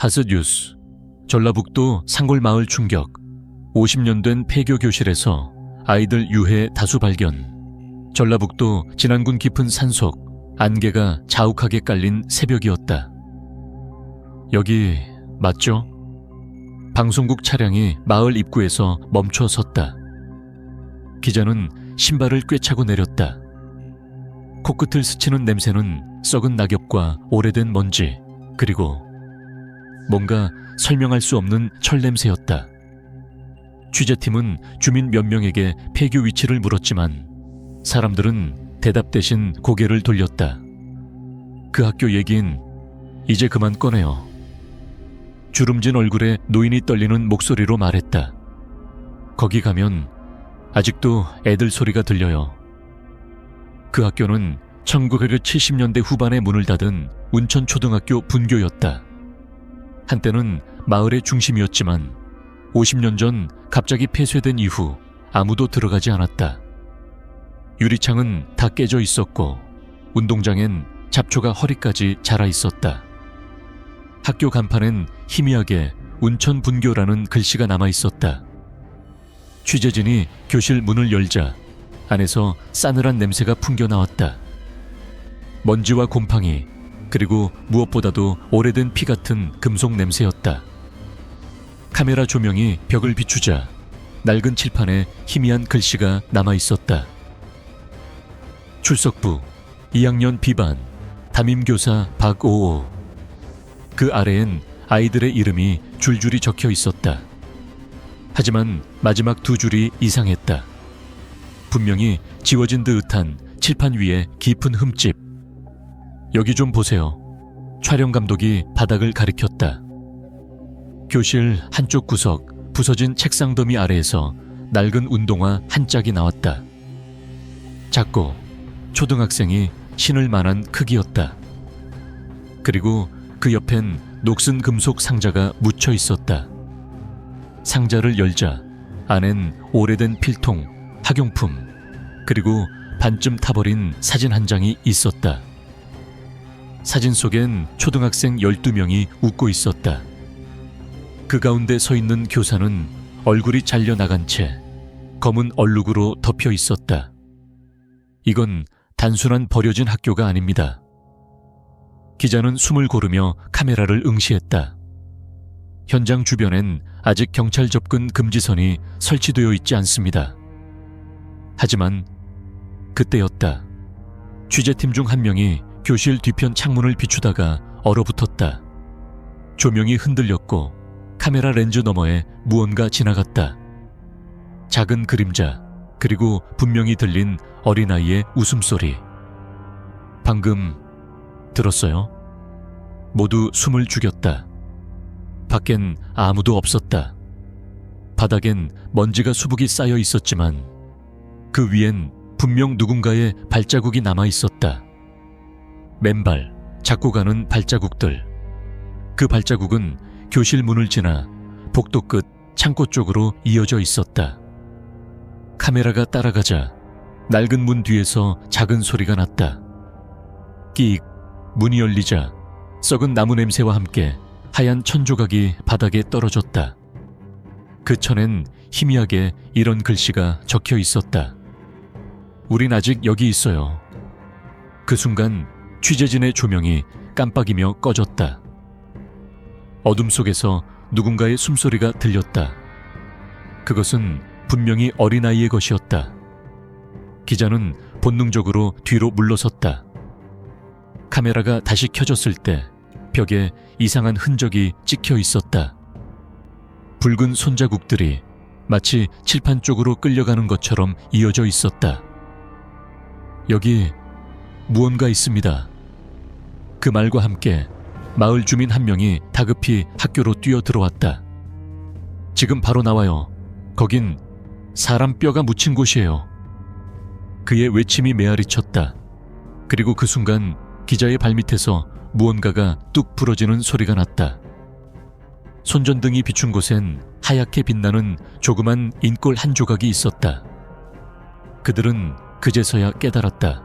하스 뉴스 전라북도 상골마을 충격 50년 된 폐교 교실에서 아이들 유해 다수 발견 전라북도 진안군 깊은 산속 안개가 자욱하게 깔린 새벽이었다. 여기 맞죠? 방송국 차량이 마을 입구에서 멈춰 섰다. 기자는 신발을 꿰차고 내렸다. 코끝을 스치는 냄새는 썩은 낙엽과 오래된 먼지, 그리고 뭔가 설명할 수 없는 철 냄새였다. 취재팀은 주민 몇 명에게 폐교 위치를 물었지만 사람들은 대답 대신 고개를 돌렸다. 그 학교 얘긴 이제 그만 꺼내요. 주름진 얼굴에 노인이 떨리는 목소리로 말했다. 거기 가면 아직도 애들 소리가 들려요. 그 학교는 1970년대 후반에 문을 닫은 운천초등학교 분교였다. 한때는 마을의 중심이었지만 50년 전 갑자기 폐쇄된 이후 아무도 들어가지 않았다. 유리창은 다 깨져 있었고 운동장엔 잡초가 허리까지 자라 있었다. 학교 간판엔 희미하게 운천 분교라는 글씨가 남아 있었다. 취재진이 교실 문을 열자 안에서 싸늘한 냄새가 풍겨 나왔다. 먼지와 곰팡이 그리고 무엇보다도 오래된 피 같은 금속 냄새였다. 카메라 조명이 벽을 비추자 낡은 칠판에 희미한 글씨가 남아 있었다. 출석부 2학년 B반 담임교사 박오오 그 아래엔 아이들의 이름이 줄줄이 적혀 있었다. 하지만 마지막 두 줄이 이상했다. 분명히 지워진 듯한 칠판 위에 깊은 흠집. 여기 좀 보세요. 촬영 감독이 바닥을 가리켰다. 교실 한쪽 구석 부서진 책상 더미 아래에서 낡은 운동화 한 짝이 나왔다. 작고 초등학생이 신을 만한 크기였다. 그리고 그 옆엔 녹슨 금속 상자가 묻혀 있었다. 상자를 열자 안엔 오래된 필통, 학용품, 그리고 반쯤 타버린 사진 한 장이 있었다. 사진 속엔 초등학생 12명이 웃고 있었다. 그 가운데 서 있는 교사는 얼굴이 잘려나간 채 검은 얼룩으로 덮여 있었다. 이건 단순한 버려진 학교가 아닙니다. 기자는 숨을 고르며 카메라를 응시했다. 현장 주변엔 아직 경찰 접근 금지선이 설치되어 있지 않습니다. 하지만 그때였다. 취재팀 중 한 명이 교실 뒤편 창문을 비추다가 얼어붙었다. 조명이 흔들렸고 카메라 렌즈 너머에 무언가 지나갔다. 작은 그림자, 그리고 분명히 들린 어린아이의 웃음소리. 방금 들었어요? 모두 숨을 죽였다. 밖엔 아무도 없었다. 바닥엔 먼지가 수북이 쌓여 있었지만 그 위엔 분명 누군가의 발자국이 남아 있었다. 맨발, 잡고 가는 발자국들. 그 발자국은 교실 문을 지나 복도 끝 창고 쪽으로 이어져 있었다. 카메라가 따라가자 낡은 문 뒤에서 작은 소리가 났다. 끼익 문이 열리자 썩은 나무 냄새와 함께 하얀 천조각이 바닥에 떨어졌다. 그 천엔 희미하게 이런 글씨가 적혀 있었다. 우린 아직 여기 있어요. 그 순간 취재진의 조명이 깜빡이며 꺼졌다. 어둠 속에서 누군가의 숨소리가 들렸다. 그것은 분명히 어린아이의 것이었다. 기자는 본능적으로 뒤로 물러섰다. 카메라가 다시 켜졌을 때 벽에 이상한 흔적이 찍혀 있었다. 붉은 손자국들이 마치 칠판 쪽으로 끌려가는 것처럼 이어져 있었다. 여기 무언가 있습니다. 그 말과 함께 마을 주민 한 명이 다급히 학교로 뛰어 들어왔다. 지금 바로 나와요. 거긴 사람 뼈가 묻힌 곳이에요. 그의 외침이 메아리 쳤다. 그리고 그 순간 기자의 발밑에서 무언가가 뚝 부러지는 소리가 났다. 손전등이 비춘 곳엔 하얗게 빛나는 조그만 인골 한 조각이 있었다. 그들은 그제서야 깨달았다.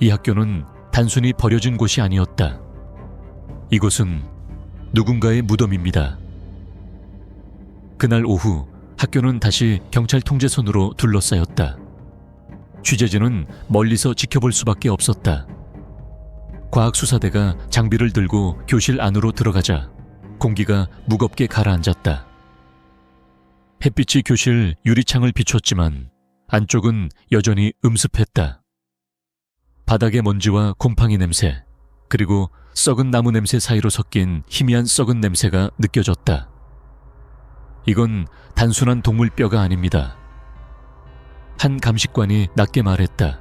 이 학교는 단순히 버려진 곳이 아니었다. 이곳은 누군가의 무덤입니다. 그날 오후 학교는 다시 경찰 통제 선으로 둘러싸였다. 취재진은 멀리서 지켜볼 수밖에 없었다. 과학수사대가 장비를 들고 교실 안으로 들어가자 공기가 무겁게 가라앉았다. 햇빛이 교실 유리창을 비췄지만 안쪽은 여전히 음습했다. 바닥의 먼지와 곰팡이 냄새, 그리고 썩은 나무 냄새 사이로 섞인 희미한 썩은 냄새가 느껴졌다. 이건 단순한 동물 뼈가 아닙니다. 한 감식관이 낮게 말했다.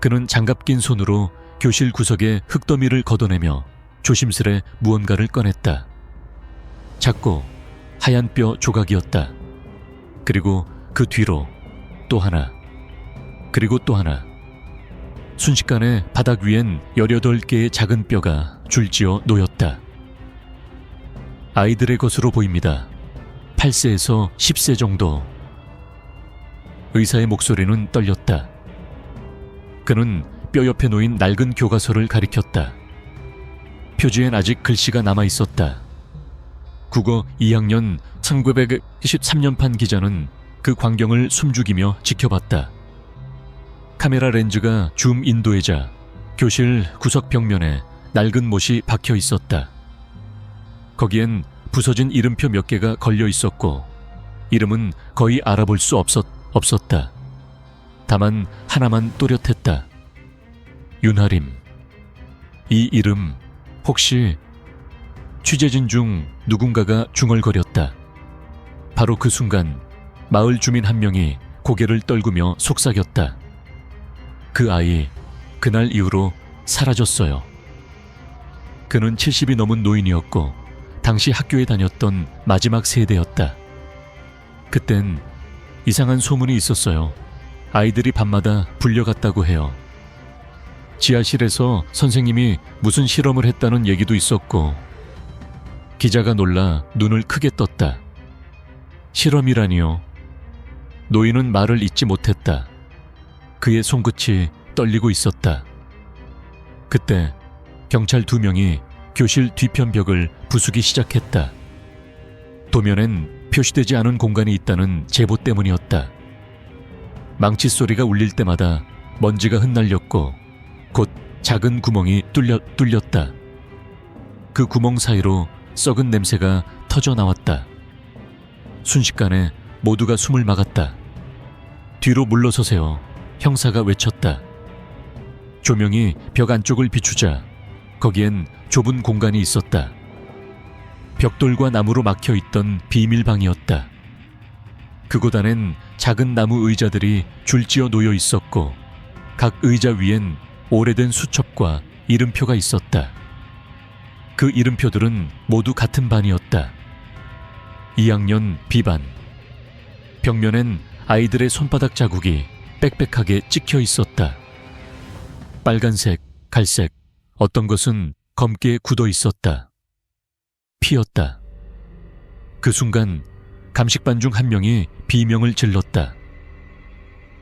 그는 장갑 낀 손으로 교실 구석에 흙더미를 걷어내며 조심스레 무언가를 꺼냈다. 작고 하얀 뼈 조각이었다. 그리고 그 뒤로 또 하나, 그리고 또 하나. 순식간에 바닥 위엔 18개의 작은 뼈가 줄지어 놓였다. 아이들의 것으로 보입니다. 8세에서 10세 정도. 의사의 목소리는 떨렸다. 그는 뼈 옆에 놓인 낡은 교과서를 가리켰다. 표지엔 아직 글씨가 남아 있었다. 국어 2학년 1993년판 기자는 그 광경을 숨죽이며 지켜봤다. 카메라 렌즈가 줌 인도이자 교실 구석 벽면에 낡은 못이 박혀 있었다. 거기엔 부서진 이름표 몇 개가 걸려 있었고 이름은 거의 알아볼 수 없었, 없었다. 다만 하나만 또렷했다. 윤하림. 이 이름 혹시 취재진 중 누군가가 중얼거렸다. 바로 그 순간 마을 주민 한 명이 고개를 떨구며 속삭였다. 그 아이 그날 이후로 사라졌어요. 그는 70이 넘은 노인이었고 당시 학교에 다녔던 마지막 세대였다. 그땐 이상한 소문이 있었어요. 아이들이 밤마다 불려갔다고 해요. 지하실에서 선생님이 무슨 실험을 했다는 얘기도 있었고, 기자가 놀라 눈을 크게 떴다. 실험이라니요. 노인은 말을 잇지 못했다. 그의 손끝이 떨리고 있었다. 그때 경찰 두 명이 교실 뒤편 벽을 부수기 시작했다. 도면엔 표시되지 않은 공간이 있다는 제보 때문이었다. 망치 소리가 울릴 때마다 먼지가 흩날렸고 곧 작은 구멍이 뚫려, 뚫렸다. 그 구멍 사이로 썩은 냄새가 터져 나왔다. 순식간에 모두가 숨을 막았다. 뒤로 물러서세요. 형사가 외쳤다. 조명이 벽 안쪽을 비추자 거기엔 좁은 공간이 있었다. 벽돌과 나무로 막혀 있던 비밀방이었다. 그곳 안엔 작은 나무 의자들이 줄지어 놓여 있었고 각 의자 위엔 오래된 수첩과 이름표가 있었다. 그 이름표들은 모두 같은 반이었다. 2학년 B반. 벽면엔 아이들의 손바닥 자국이 빽빽하게 찍혀 있었다. 빨간색, 갈색, 어떤 것은 검게 굳어 있었다. 피었다. 그 순간 감식반 중 한 명이 비명을 질렀다.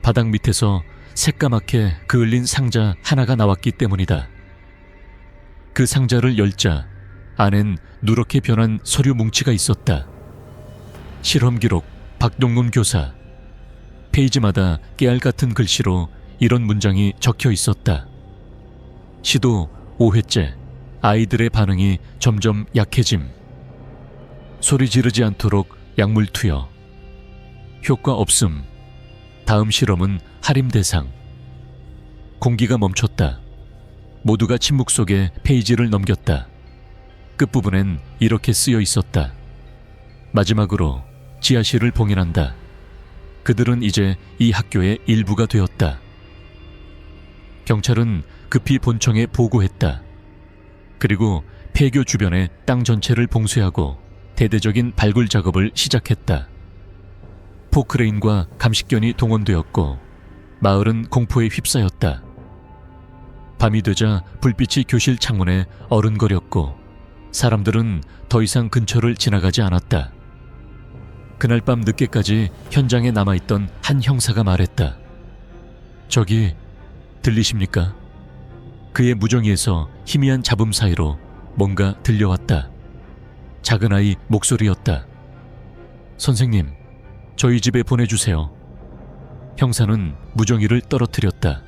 바닥 밑에서 새까맣게 그을린 상자 하나가 나왔기 때문이다. 그 상자를 열자 안엔 누렇게 변한 서류 뭉치가 있었다. 실험 기록 박동문 교사. 페이지마다 깨알 같은 글씨로 이런 문장이 적혀 있었다. 시도 5회째 아이들의 반응이 점점 약해짐. 소리 지르지 않도록 약물 투여. 효과 없음. 다음 실험은 할임 대상. 공기가 멈췄다. 모두가 침묵 속에 페이지를 넘겼다. 끝부분엔 이렇게 쓰여 있었다. 마지막으로 지하실을 봉인한다. 그들은 이제 이 학교의 일부가 되었다. 경찰은 급히 본청에 보고했다. 그리고 폐교 주변의 땅 전체를 봉쇄하고 대대적인 발굴 작업을 시작했다. 포크레인과 감식견이 동원되었고 마을은 공포에 휩싸였다. 밤이 되자 불빛이 교실 창문에 어른거렸고 사람들은 더 이상 근처를 지나가지 않았다. 그날 밤 늦게까지 현장에 남아있던 한 형사가 말했다. 저기 들리십니까? 그의 무정이에서 희미한 잡음 사이로 뭔가 들려왔다. 작은 아이 목소리였다. 선생님, 저희 집에 보내주세요. 형사는 무정이를 떨어뜨렸다.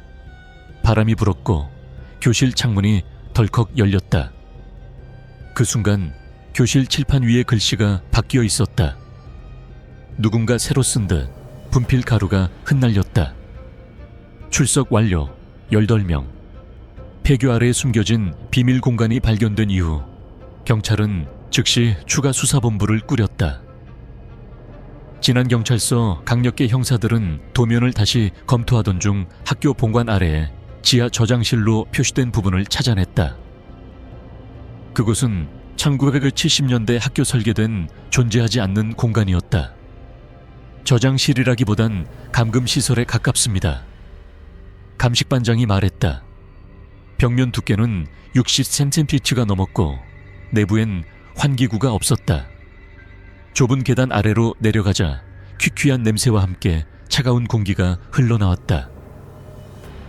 바람이 불었고 교실 창문이 덜컥 열렸다. 그 순간 교실 칠판 위에 글씨가 바뀌어 있었다. 누군가 새로 쓴 듯 분필 가루가 흩날렸다. 출석 완료 18명. 폐교 아래에 숨겨진 비밀 공간이 발견된 이후 경찰은 즉시 추가 수사본부를 꾸렸다. 지난 경찰서 강력계 형사들은 도면을 다시 검토하던 중 학교 본관 아래에 지하 저장실로 표시된 부분을 찾아냈다. 그곳은 1970년대 학교 설계된 존재하지 않는 공간이었다. 저장실이라기보단 감금시설에 가깝습니다. 감식반장이 말했다. 벽면 두께는 60cm가 넘었고 내부엔 환기구가 없었다. 좁은 계단 아래로 내려가자 퀴퀴한 냄새와 함께 차가운 공기가 흘러나왔다.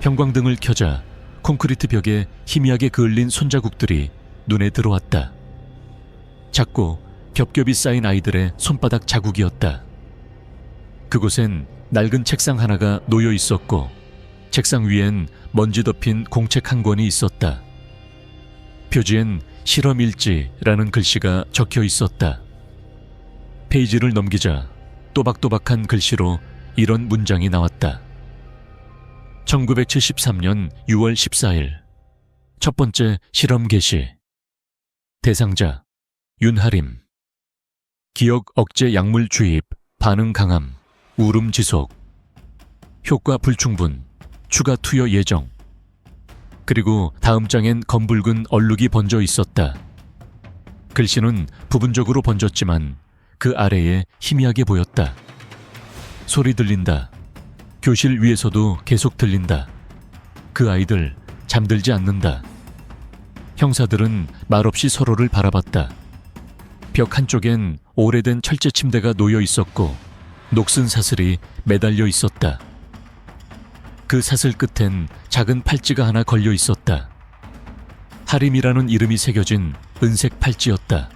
형광등을 켜자 콘크리트 벽에 희미하게 그을린 손자국들이 눈에 들어왔다. 작고 겹겹이 쌓인 아이들의 손바닥 자국이었다. 그곳엔 낡은 책상 하나가 놓여 있었고 책상 위엔 먼지 덮인 공책 한 권이 있었다. 표지엔 실험일지라는 글씨가 적혀 있었다. 페이지를 넘기자 또박또박한 글씨로 이런 문장이 나왔다. 1973년 6월 14일 첫 번째 실험 개시 대상자 윤하림 기억 억제 약물 주입 반응 강함 울음 지속 효과 불충분 추가 투여 예정 그리고 다음 장엔 검붉은 얼룩이 번져 있었다. 글씨는 부분적으로 번졌지만 그 아래에 희미하게 보였다. 소리 들린다. 교실 위에서도 계속 들린다. 그 아이들 잠들지 않는다. 형사들은 말없이 서로를 바라봤다. 벽 한쪽엔 오래된 철제 침대가 놓여 있었고 녹슨 사슬이 매달려 있었다. 그 사슬 끝엔 작은 팔찌가 하나 걸려 있었다. 하림이라는 이름이 새겨진 은색 팔찌였다.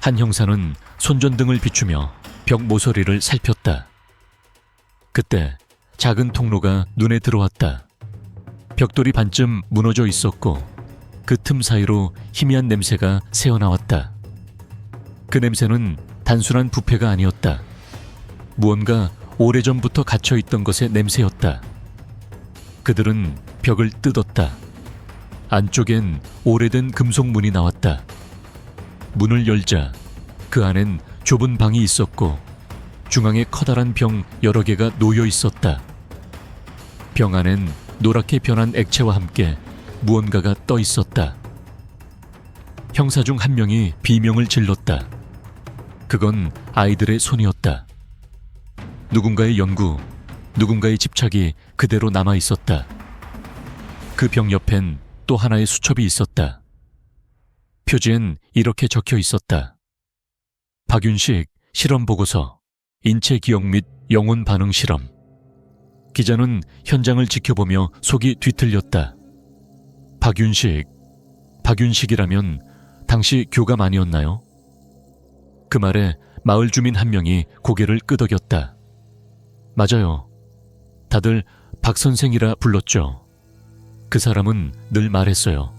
한 형사는 손전등을 비추며 벽 모서리를 살폈다. 그때 작은 통로가 눈에 들어왔다. 벽돌이 반쯤 무너져 있었고 그 틈 사이로 희미한 냄새가 새어나왔다. 그 냄새는 단순한 부패가 아니었다. 무언가 오래전부터 갇혀 있던 것의 냄새였다. 그들은 벽을 뜯었다. 안쪽엔 오래된 금속 문이 나왔다. 문을 열자 그 안엔 좁은 방이 있었고 중앙에 커다란 병 여러 개가 놓여 있었다. 병 안엔 노랗게 변한 액체와 함께 무언가가 떠 있었다. 형사 중 한 명이 비명을 질렀다. 그건 아이들의 손이었다. 누군가의 연구, 누군가의 집착이 그대로 남아 있었다. 그 병 옆엔 또 하나의 수첩이 있었다. 표지엔 이렇게 적혀 있었다. 박윤식 실험 보고서, 인체 기억 및 영혼 반응 실험. 기자는 현장을 지켜보며 속이 뒤틀렸다. 박윤식, 박윤식이라면 당시 교감 아니었나요? 그 말에 마을 주민 한 명이 고개를 끄덕였다. 맞아요. 다들 박 선생이라 불렀죠. 그 사람은 늘 말했어요.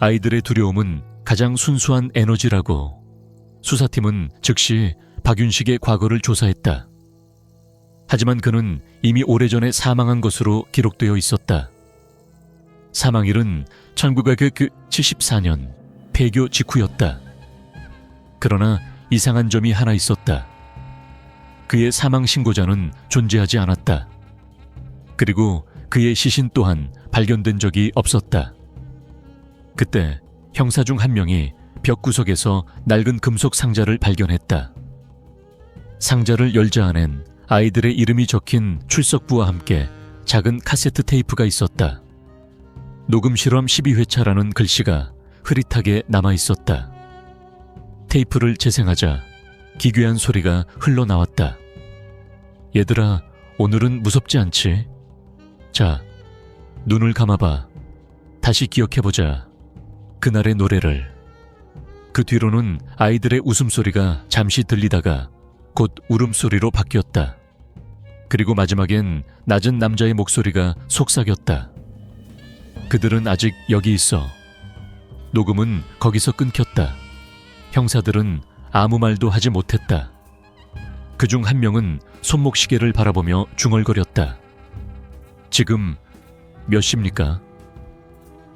아이들의 두려움은 가장 순수한 에너지라고. 수사팀은 즉시 박윤식의 과거를 조사했다. 하지만 그는 이미 오래전에 사망한 것으로 기록되어 있었다. 사망일은 1974년 폐교 직후였다. 그러나 이상한 점이 하나 있었다. 그의 사망 신고자는 존재하지 않았다. 그리고 그의 시신 또한 발견된 적이 없었다. 그때 형사 중 한 명이 벽 구석에서 낡은 금속 상자를 발견했다. 상자를 열자 안엔 아이들의 이름이 적힌 출석부와 함께 작은 카세트 테이프가 있었다. 녹음 실험 12회차라는 글씨가 흐릿하게 남아 있었다. 테이프를 재생하자 기괴한 소리가 흘러나왔다. 얘들아, 오늘은 무섭지 않지? 자, 눈을 감아봐. 다시 기억해보자. 그날의 노래를. 그 뒤로는 아이들의 웃음소리가 잠시 들리다가 곧 울음소리로 바뀌었다. 그리고 마지막엔 낮은 남자의 목소리가 속삭였다. 그들은 아직 여기 있어. 녹음은 거기서 끊겼다. 형사들은 아무 말도 하지 못했다. 그 중 한 명은 손목시계를 바라보며 중얼거렸다. 지금 몇 시입니까?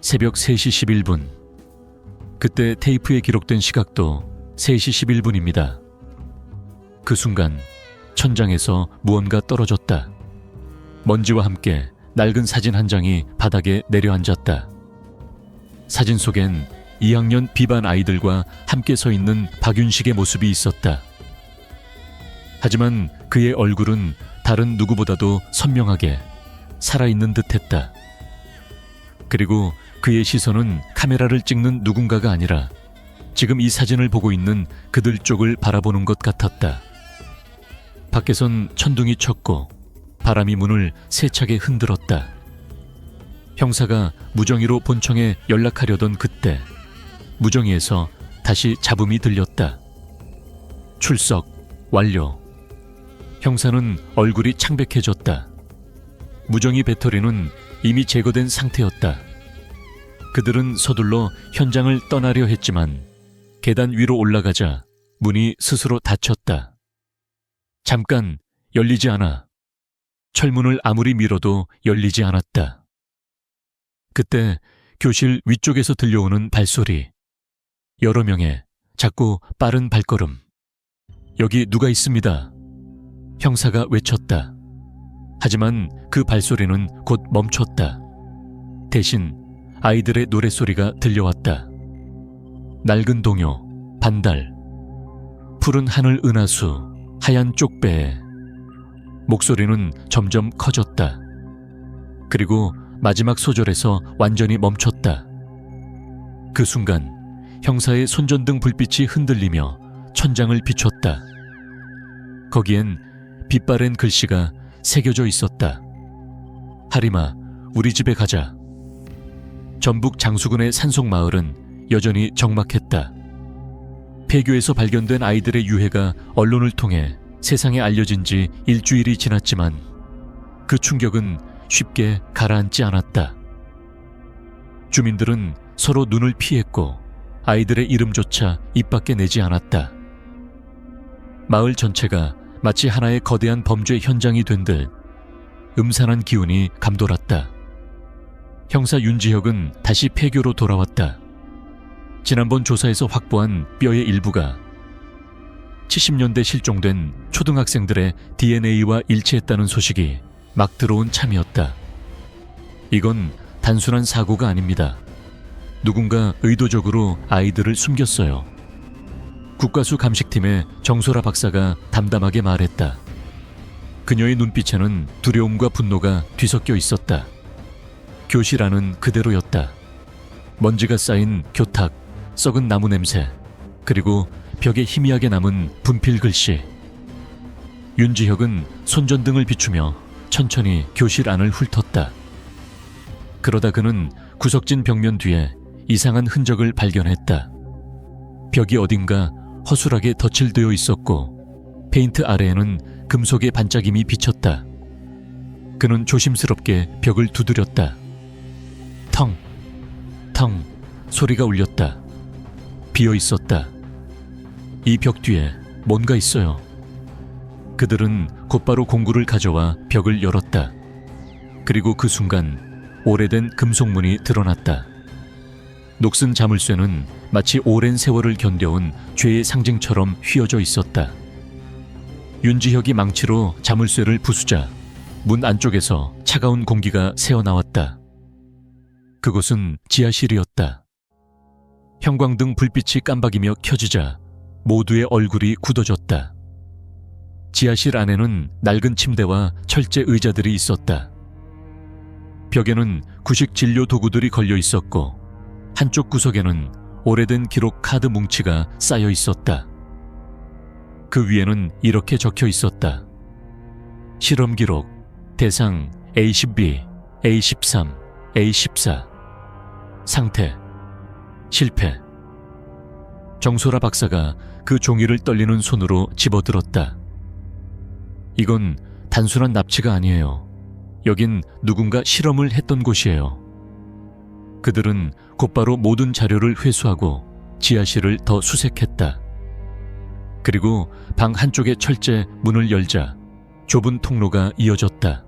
새벽 3시 11분. 그때 테이프에 기록된 시각도 3시 11분입니다. 그 순간 천장에서 무언가 떨어졌다. 먼지와 함께 낡은 사진 한 장이 바닥에 내려앉았다. 사진 속엔 2학년 비반 아이들과 함께 서 있는 박윤식의 모습이 있었다. 하지만 그의 얼굴은 다른 누구보다도 선명하게 살아있는 듯 했다. 그리고 그의 시선은 카메라를 찍는 누군가가 아니라 지금 이 사진을 보고 있는 그들 쪽을 바라보는 것 같았다. 밖에선 천둥이 쳤고 바람이 문을 세차게 흔들었다. 형사가 무정의로 본청에 연락하려던 그때 무정의에서 다시 잡음이 들렸다. 출석 완료. 형사는 얼굴이 창백해졌다. 무정의 배터리는 이미 제거된 상태였다. 그들은 서둘러 현장을 떠나려 했지만 계단 위로 올라가자 문이 스스로 닫혔다. 잠깐 열리지 않아. 철문을 아무리 밀어도 열리지 않았다. 그때 교실 위쪽에서 들려오는 발소리. 여러 명의 자꾸 빠른 발걸음. 여기 누가 있습니다. 형사가 외쳤다. 하지만 그 발소리는 곧 멈췄다. 대신 아이들의 노랫소리가 들려왔다. 낡은 동요, 반달, 푸른 하늘 은하수, 하얀 쪽배. 목소리는 점점 커졌다. 그리고 마지막 소절에서 완전히 멈췄다. 그 순간 형사의 손전등 불빛이 흔들리며 천장을 비췄다. 거기엔 빛바랜 글씨가 새겨져 있었다. 하리마, 우리 집에 가자. 전북 장수군의 산속 마을은 여전히 적막했다. 폐교에서 발견된 아이들의 유해가 언론을 통해 세상에 알려진 지 일주일이 지났지만 그 충격은 쉽게 가라앉지 않았다. 주민들은 서로 눈을 피했고 아이들의 이름조차 입 밖에 내지 않았다. 마을 전체가 마치 하나의 거대한 범죄 현장이 된 듯 음산한 기운이 감돌았다. 형사 윤지혁은 다시 폐교로 돌아왔다. 지난번 조사에서 확보한 뼈의 일부가 70년대 실종된 초등학생들의 DNA와 일치했다는 소식이 막 들어온 참이었다. 이건 단순한 사고가 아닙니다. 누군가 의도적으로 아이들을 숨겼어요. 국가수 감식팀의 정소라 박사가 담담하게 말했다. 그녀의 눈빛에는 두려움과 분노가 뒤섞여 있었다. 교실 안은 그대로였다. 먼지가 쌓인 교탁, 썩은 나무 냄새, 그리고 벽에 희미하게 남은 분필 글씨. 윤지혁은 손전등을 비추며 천천히 교실 안을 훑었다. 그러다 그는 구석진 벽면 뒤에 이상한 흔적을 발견했다. 벽이 어딘가 허술하게 덧칠되어 있었고 페인트 아래에는 금속의 반짝임이 비쳤다. 그는 조심스럽게 벽을 두드렸다. 텅, 텅 소리가 울렸다. 비어 있었다. 이 벽 뒤에 뭔가 있어요. 그들은 곧바로 공구를 가져와 벽을 열었다. 그리고 그 순간 오래된 금속문이 드러났다. 녹슨 자물쇠는 마치 오랜 세월을 견뎌온 죄의 상징처럼 휘어져 있었다. 윤지혁이 망치로 자물쇠를 부수자 문 안쪽에서 차가운 공기가 새어나왔다. 그곳은 지하실이었다. 형광등 불빛이 깜박이며 켜지자 모두의 얼굴이 굳어졌다. 지하실 안에는 낡은 침대와 철제 의자들이 있었다. 벽에는 구식 진료 도구들이 걸려 있었고 한쪽 구석에는 오래된 기록 카드 뭉치가 쌓여 있었다. 그 위에는 이렇게 적혀 있었다. 실험 기록 대상 A12, A13, A14 상태 실패 정소라 박사가 그 종이를 떨리는 손으로 집어들었다. 이건 단순한 납치가 아니에요. 여긴 누군가 실험을 했던 곳이에요. 그들은 곧바로 모든 자료를 회수하고 지하실을 더 수색했다. 그리고 방 한쪽의 철제 문을 열자 좁은 통로가 이어졌다.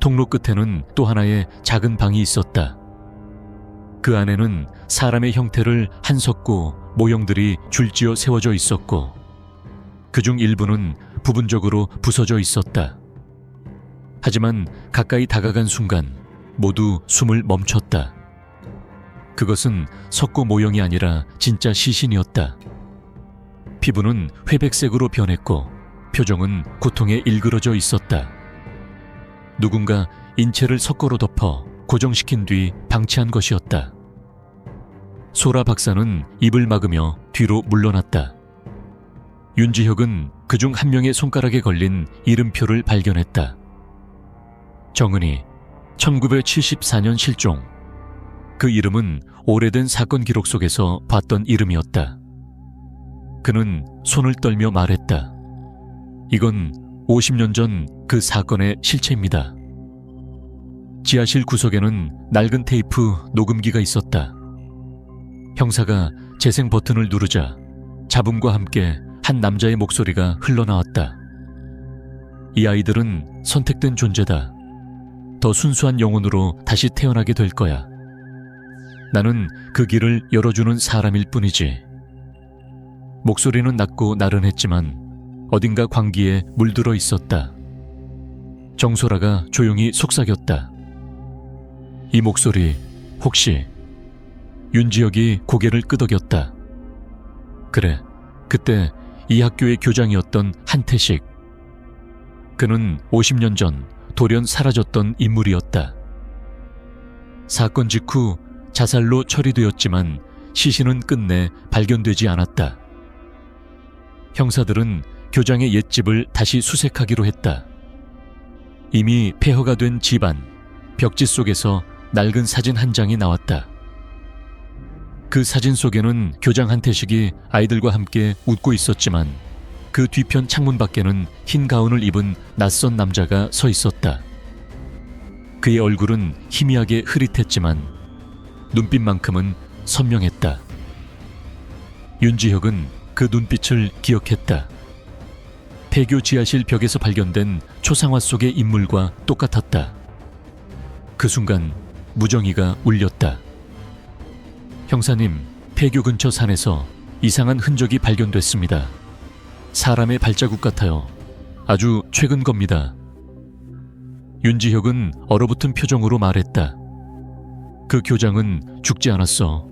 통로 끝에는 또 하나의 작은 방이 있었다. 그 안에는 사람의 형태를 한석고 모형들이 줄지어 세워져 있었고 그중 일부는 부분적으로 부서져 있었다. 하지만 가까이 다가간 순간 모두 숨을 멈췄다. 그것은 석고 모형이 아니라 진짜 시신이었다. 피부는 회백색으로 변했고 표정은 고통에 일그러져 있었다. 누군가 인체를 석고로 덮어 고정시킨 뒤 방치한 것이었다. 소라 박사는 입을 막으며 뒤로 물러났다. 윤지혁은 그중 한 명의 손가락에 걸린 이름표를 발견했다. 정은이 1974년 실종. 그 이름은 오래된 사건 기록 속에서 봤던 이름이었다. 그는 손을 떨며 말했다. 이건 50년 전 그 사건의 실체입니다. 지하실 구석에는 낡은 테이프 녹음기가 있었다. 형사가 재생 버튼을 누르자 잡음과 함께 한 남자의 목소리가 흘러나왔다. 이 아이들은 선택된 존재다. 더 순수한 영혼으로 다시 태어나게 될 거야. 나는 그 길을 열어주는 사람일 뿐이지. 목소리는 낮고 나른했지만 어딘가 광기에 물들어 있었다. 정소라가 조용히 속삭였다. 이 목소리 혹시 윤지혁이 고개를 끄덕였다. 그래, 그때 이 학교의 교장이었던 한태식. 그는 50년 전 돌연 사라졌던 인물이었다. 사건 직후 자살로 처리되었지만 시신은 끝내 발견되지 않았다. 형사들은 교장의 옛집을 다시 수색하기로 했다. 이미 폐허가 된 집안, 벽지 속에서 낡은 사진 한 장이 나왔다. 그 사진 속에는 교장 한태식이 아이들과 함께 웃고 있었지만 그 뒤편 창문 밖에는 흰 가운을 입은 낯선 남자가 서 있었다. 그의 얼굴은 희미하게 흐릿했지만 눈빛만큼은 선명했다. 윤지혁은 그 눈빛을 기억했다. 폐교 지하실 벽에서 발견된 초상화 속의 인물과 똑같았다. 그 순간 무정이가 울렸다. 형사님, 폐교 근처 산에서 이상한 흔적이 발견됐습니다. 사람의 발자국 같아요. 아주 최근 겁니다. 윤지혁은 얼어붙은 표정으로 말했다. 그 교장은 죽지 않았어.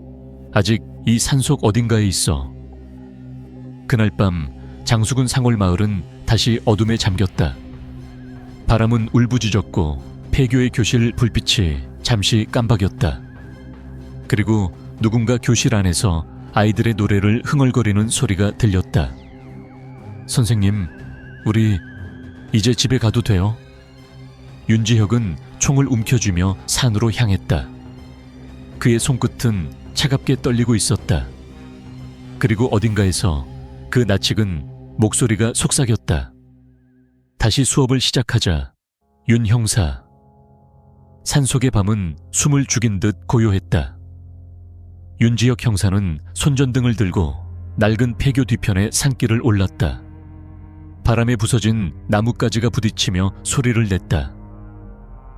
아직 이 산속 어딘가에 있어. 그날 밤 장수군 상월 마을은 다시 어둠에 잠겼다. 바람은 울부짖었고 폐교의 교실 불빛이 잠시 깜박였다. 그리고 누군가 교실 안에서 아이들의 노래를 흥얼거리는 소리가 들렸다. 선생님, 우리 이제 집에 가도 돼요? 윤지혁은 총을 움켜쥐며 산으로 향했다. 그의 손끝은 차갑게 떨리고 있었다. 그리고 어딘가에서 그 나측은 목소리가 속삭였다. 다시 수업을 시작하자 윤 형사. 산속의 밤은 숨을 죽인 듯 고요했다. 윤지혁 형사는 손전등을 들고 낡은 폐교 뒤편의 산길을 올랐다. 바람에 부서진 나뭇가지가 부딪히며 소리를 냈다.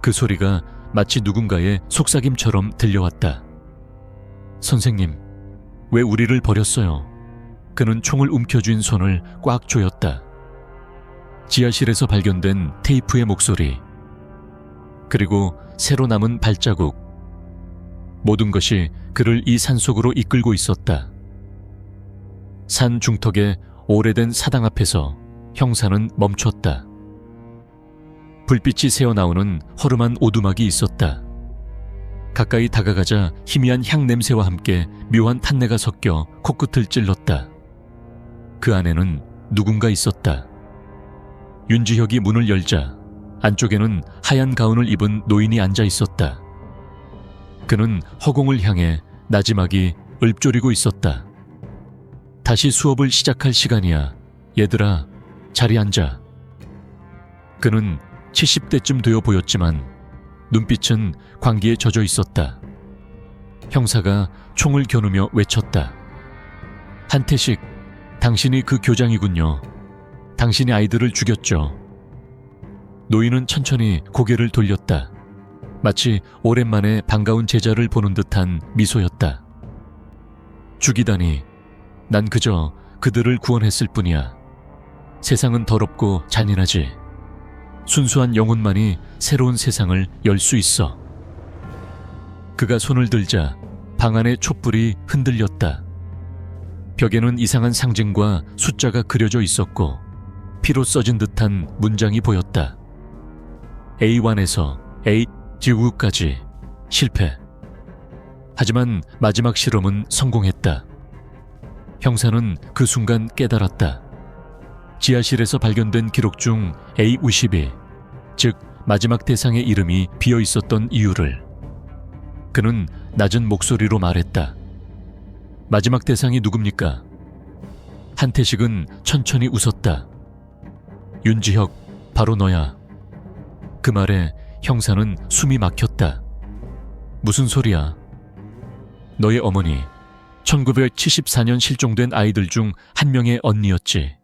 그 소리가 마치 누군가의 속삭임처럼 들려왔다. 선생님, 왜 우리를 버렸어요? 그는 총을 움켜쥔 손을 꽉 조였다. 지하실에서 발견된 테이프의 목소리. 그리고 새로 남은 발자국. 모든 것이 그를 이 산속으로 이끌고 있었다. 산 중턱의 오래된 사당 앞에서 형사는 멈췄다. 불빛이 새어나오는 허름한 오두막이 있었다. 가까이 다가가자 희미한 향 냄새와 함께 묘한 탄내가 섞여 코끝을 찔렀다. 그 안에는 누군가 있었다. 윤지혁이 문을 열자 안쪽에는 하얀 가운을 입은 노인이 앉아 있었다. 그는 허공을 향해 나지막이 읊조리고 있었다. 다시 수업을 시작할 시간이야. 얘들아, 자리 앉아. 그는 70대쯤 되어 보였지만 눈빛은 광기에 젖어 있었다. 형사가 총을 겨누며 외쳤다. 한태식, 당신이 그 교장이군요. 당신이 아이들을 죽였죠. 노인은 천천히 고개를 돌렸다. 마치 오랜만에 반가운 제자를 보는 듯한 미소였다. 죽이다니, 난 그저 그들을 구원했을 뿐이야. 세상은 더럽고 잔인하지. 순수한 영혼만이 새로운 세상을 열 수 있어. 그가 손을 들자 방 안의 촛불이 흔들렸다. 벽에는 이상한 상징과 숫자가 그려져 있었고 피로 써진 듯한 문장이 보였다. A1에서 A9까지 실패. 하지만 마지막 실험은 성공했다. 형사는 그 순간 깨달았다. 지하실에서 발견된 기록 중 A52, 즉 마지막 대상의 이름이 비어 있었던 이유를 그는 낮은 목소리로 말했다. 마지막 대상이 누굽니까? 한태식은 천천히 웃었다. 윤지혁, 바로 너야. 그 말에 형사는 숨이 막혔다. 무슨 소리야? 너의 어머니, 1974년 실종된 아이들 중 한 명의 언니였지.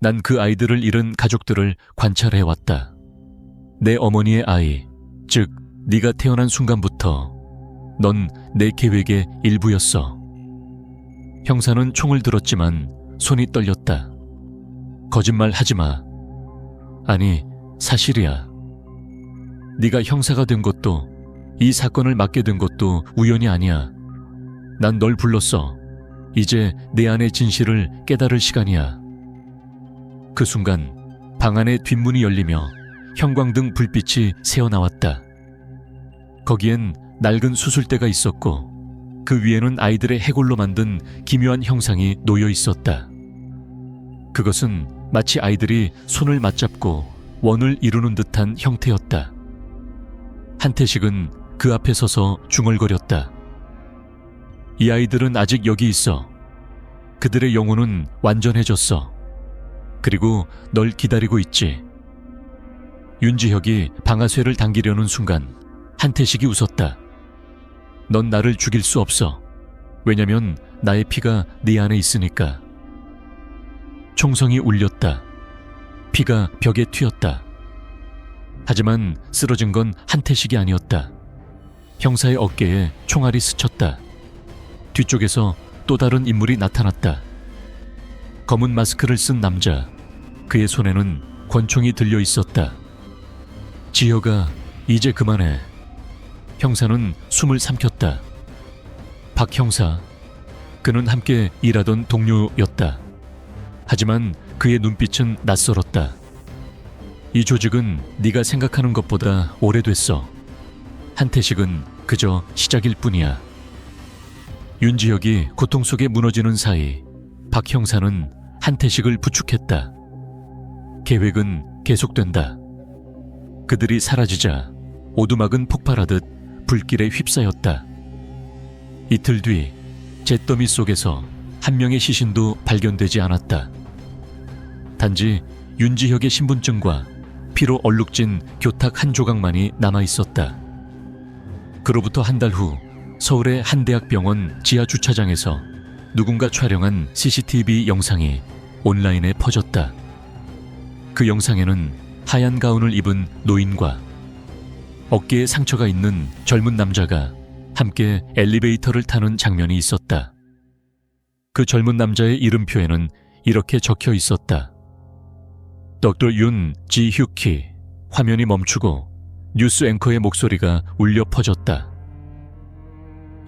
난 그 아이들을 잃은 가족들을 관찰해 왔다. 내 어머니의 아이, 즉 네가 태어난 순간부터 넌 내 계획의 일부였어. 형사는 총을 들었지만 손이 떨렸다. 거짓말 하지 마. 아니, 사실이야. 네가 형사가 된 것도 이 사건을 맡게 된 것도 우연이 아니야. 난 널 불렀어. 이제 내 안의 진실을 깨달을 시간이야. 그 순간 방 안의 뒷문이 열리며 형광등 불빛이 새어나왔다. 거기엔 낡은 수술대가 있었고 그 위에는 아이들의 해골로 만든 기묘한 형상이 놓여 있었다. 그것은 마치 아이들이 손을 맞잡고 원을 이루는 듯한 형태였다. 한태식은 그 앞에 서서 중얼거렸다. 이 아이들은 아직 여기 있어. 그들의 영혼은 완전해졌어. 그리고 널 기다리고 있지. 윤지혁이 방아쇠를 당기려는 순간 한태식이 웃었다. 넌 나를 죽일 수 없어. 왜냐면 나의 피가 네 안에 있으니까. 총성이 울렸다. 피가 벽에 튀었다. 하지만 쓰러진 건 한태식이 아니었다. 형사의 어깨에 총알이 스쳤다. 뒤쪽에서 또 다른 인물이 나타났다. 검은 마스크를 쓴 남자. 그의 손에는 권총이 들려 있었다. 지효가 이제 그만해. 형사는 숨을 삼켰다. 박 형사. 그는 함께 일하던 동료였다. 하지만 그의 눈빛은 낯설었다. 이 조직은 네가 생각하는 것보다 오래됐어. 한태식은 그저 시작일 뿐이야. 윤지혁이 고통 속에 무너지는 사이 박 형사는 한태식을 부축했다. 계획은 계속된다. 그들이 사라지자 오두막은 폭발하듯 불길에 휩싸였다. 이틀 뒤 잿더미 속에서 한 명의 시신도 발견되지 않았다. 단지 윤지혁의 신분증과 피로 얼룩진 교탁 한 조각만이 남아 있었다. 그로부터 한 달 후 서울의 한 대학병원 지하 주차장에서 누군가 촬영한 CCTV 영상이 온라인에 퍼졌다. 그 영상에는 하얀 가운을 입은 노인과 어깨에 상처가 있는 젊은 남자가 함께 엘리베이터를 타는 장면이 있었다. 그 젊은 남자의 이름표에는 이렇게 적혀 있었다. 덕터 윤 지휴키 화면이 멈추고 뉴스 앵커의 목소리가 울려 퍼졌다.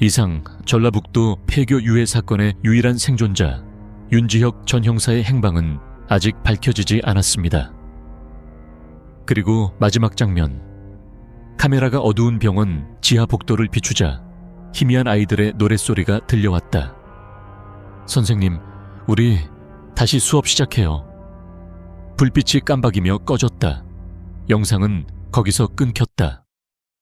이상 전라북도 폐교 유해 사건의 유일한 생존자 윤지혁 전 형사의 행방은 아직 밝혀지지 않았습니다. 그리고 마지막 장면. 카메라가 어두운 병원 지하 복도를 비추자 희미한 아이들의 노랫소리가 들려왔다. 선생님, 우리 다시 수업 시작해요. 불빛이 깜박이며 꺼졌다. 영상은 거기서 끊겼다.